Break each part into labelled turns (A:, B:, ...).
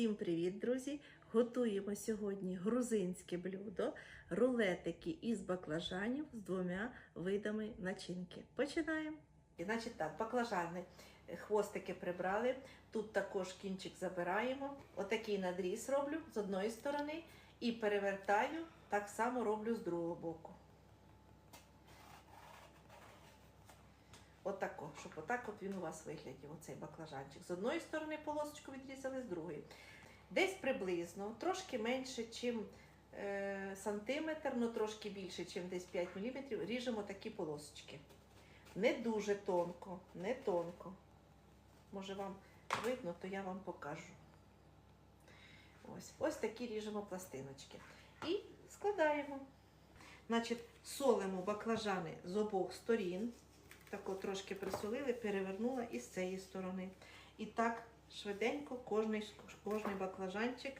A: Всім привіт, друзі! Готуємо сьогодні грузинське блюдо, рулетики із баклажанів з двома видами начинки. Починаємо. І, Значить так, баклажани, хвостики прибрали. Тут також кінчик забираємо. Отакий надріз роблю з одної сторони і перевертаю, так само роблю з другого боку. Отако, щоб отак от він у вас виглядів, оцей баклажанчик. З одної сторони полосочку відрізали, з другої. Десь приблизно, трошки менше, ніж е, сантиметр, але трошки більше, ніж десь 5 мм, ріжемо такі полосочки. Не дуже тонко, не тонко. Може вам видно, то я вам покажу. Ось, ось такі ріжемо пластиночки. І складаємо. Значить, солимо баклажани з обох сторін. Тако трошки присолили, перевернула і з цієї сторони. І так швиденько кожний, кожний баклажанчик.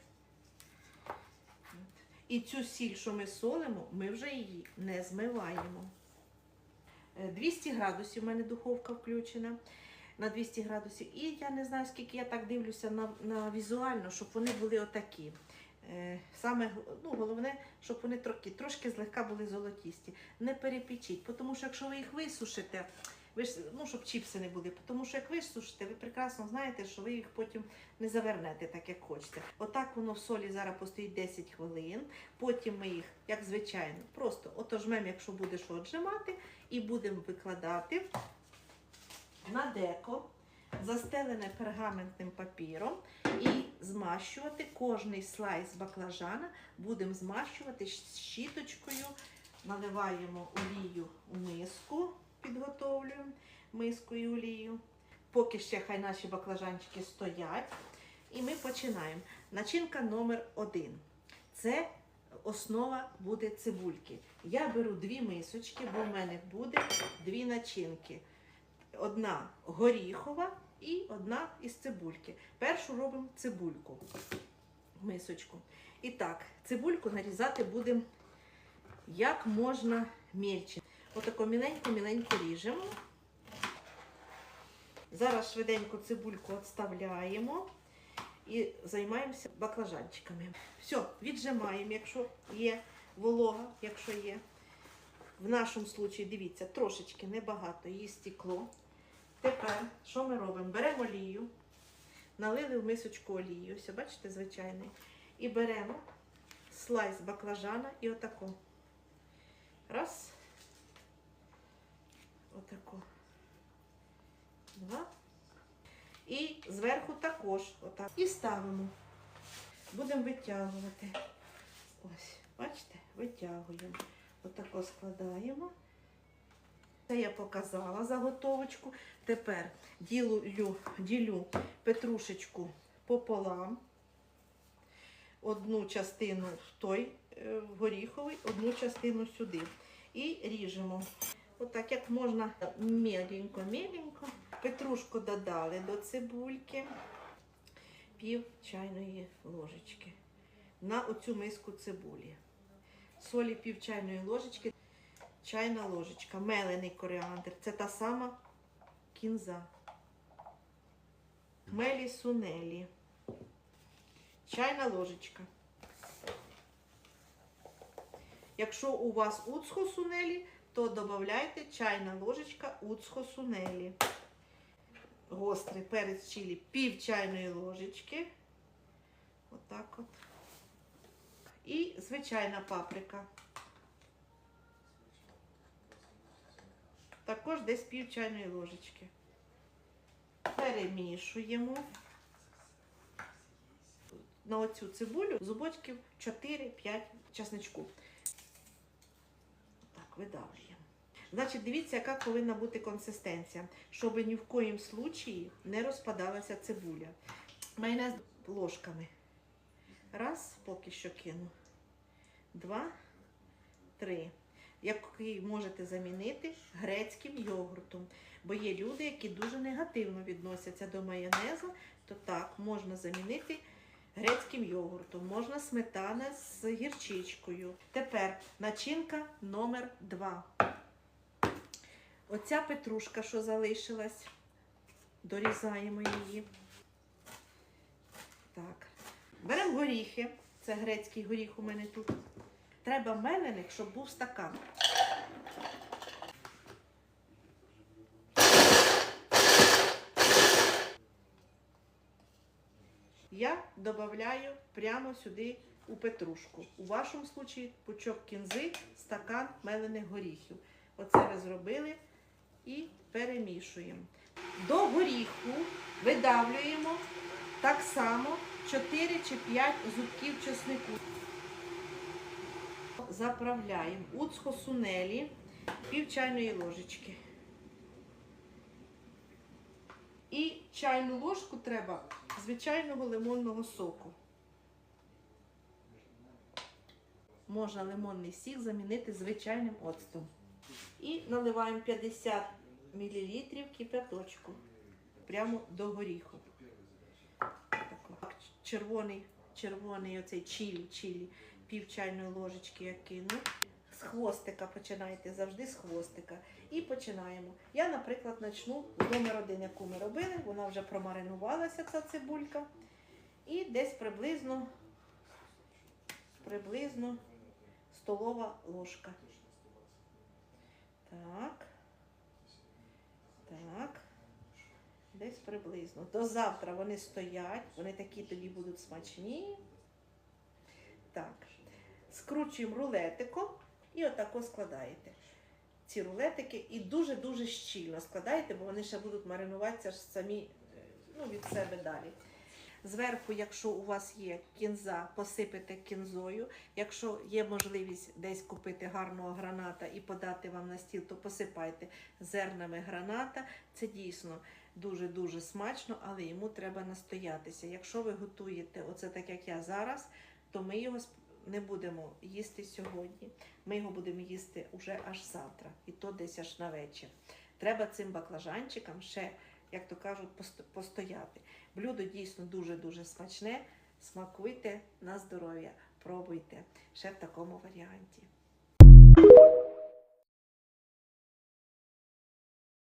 A: І цю сіль, що ми солимо, ми вже її не змиваємо. Е, 200 градусів у мене духовка включена. На 200 градусів. І я не знаю, скільки я так дивлюся на, на візуально, щоб вони були отакі. Е, Саме ну, головне, щоб вони трошки, трошки злегка були золотісті. Не перепічіть, тому що якщо ви їх висушите, ви ж, ну, щоб чіпси не були, тому що як висушите, ви прекрасно знаєте, що ви їх потім не завернете так, як хочете. Отак воно в солі зараз постоїть 10 хвилин. Потім ми їх, як звичайно, просто отожмемо, якщо буде що отжимати, і будемо викладати на деко, застелене пергаментним папіром, і змащувати кожний слайс баклажана, будемо змащувати щіточкою, наливаємо олію у миску, підготовлюємо миску олію. Поки ще хай наші баклажанчики стоять. І ми починаємо. Начинка номер один. Це основа буде цибульки. Я беру дві мисочки, бо в мене буде дві начинки. Одна горіхова і одна із цибульки. Першу робимо цибульку, мисочку. І так, цибульку нарізати будемо як можна мельче. Отако міленько-міленько ріжемо. Зараз швиденько цибульку відставляємо і займаємося баклажанчиками. Все, віджимаємо, якщо є волога, якщо є. В нашому случаї, дивіться, трошечки небагато її стекло. Тепер, що ми робимо? Беремо олію, налили в мисочку олію, все, бачите, звичайний. І беремо слайс баклажана і отако. Раз. Отако. Два. І зверху також отак. І ставимо. Будемо витягувати. Ось, бачите, витягуємо. Отако складаємо. Це я показала заготовочку. Тепер ділю, ділю петрушечку пополам. Одну частину в той е, в горіховий, одну частину сюди. І ріжемо. Отак, як можна меленько-меленько. Петрушку додали до цибульки. Пів чайної ложечки. На оцю миску цибулі. Солі пів чайної ложечки. Чайна ложечка, мелений коріандр. Це та сама кінза. Мелі сунелі. Чайна ложечка. Якщо у вас уцхо сунелі, то додайте чайна ложечка уцхо сунелі. Гострий перець чилі пів чайної ложечки. Отак от. І звичайна паприка. Також десь пів чайної ложечки. Перемішуємо на оцю цибулю зубочків 4-5 часничку. Так, видавлюємо. Значить, дивіться, яка повинна бути консистенція, щоб ні в коїм случаї не розпадалася цибуля. Майонез ложками. Раз, поки що кину. Два, три який можете замінити грецьким йогуртом. Бо є люди, які дуже негативно відносяться до майонезу, то так, можна замінити грецьким йогуртом, можна сметана з гірчичкою. Тепер начинка номер 2. Оця петрушка, що залишилась, дорізаємо її. Так, Беремо горіхи. Це грецький горіх у мене тут. Треба мелених, щоб був стакан. Я додаю прямо сюди у петрушку. У вашому случаї пучок кінзи, стакан мелених горіхів. Оце ви зробили і перемішуємо. До горіху видавлюємо так само 4 чи 5 зубків чеснику. Заправляємо уцко сунелі пів чайної ложечки. І чайну ложку треба звичайного лимонного соку. Можна лимонний сік замінити звичайним оцтом. І наливаємо 50 мл кипяточку прямо до горіху. Тако. Червоний, червоний оцей чилі, чилі, пів чайної ложечки я кину. З хвостика починайте, завжди з хвостика. І починаємо. Я, наприклад, почну номер один, яку ми робили. Вона вже промаринувалася, ця цибулька. І десь приблизно, приблизно столова ложка. Так. Так. Десь приблизно. До завтра вони стоять, вони такі тоді будуть смачні. Так. Скручуємо рулетиком і отако складаєте. Ці рулетики і дуже-дуже щільно складаєте, бо вони ще будуть маринуватися ж самі е, ну, від себе далі. Зверху, якщо у вас є кінза, посипете кінзою. Якщо є можливість десь купити гарного граната і подати вам на стіл, то посипайте зернами граната. Це дійсно дуже-дуже смачно, але йому треба настоятися. Якщо ви готуєте оце так, як я зараз, то ми його не будемо їсти сьогодні. Ми його будемо їсти уже аж завтра, і то десь аж на вечір. Треба цим баклажанчикам ще, як то кажуть, постояти. Блюдо дійсно дуже-дуже смачне. Смакуйте на здоров'я, пробуйте ще в такому варіанті.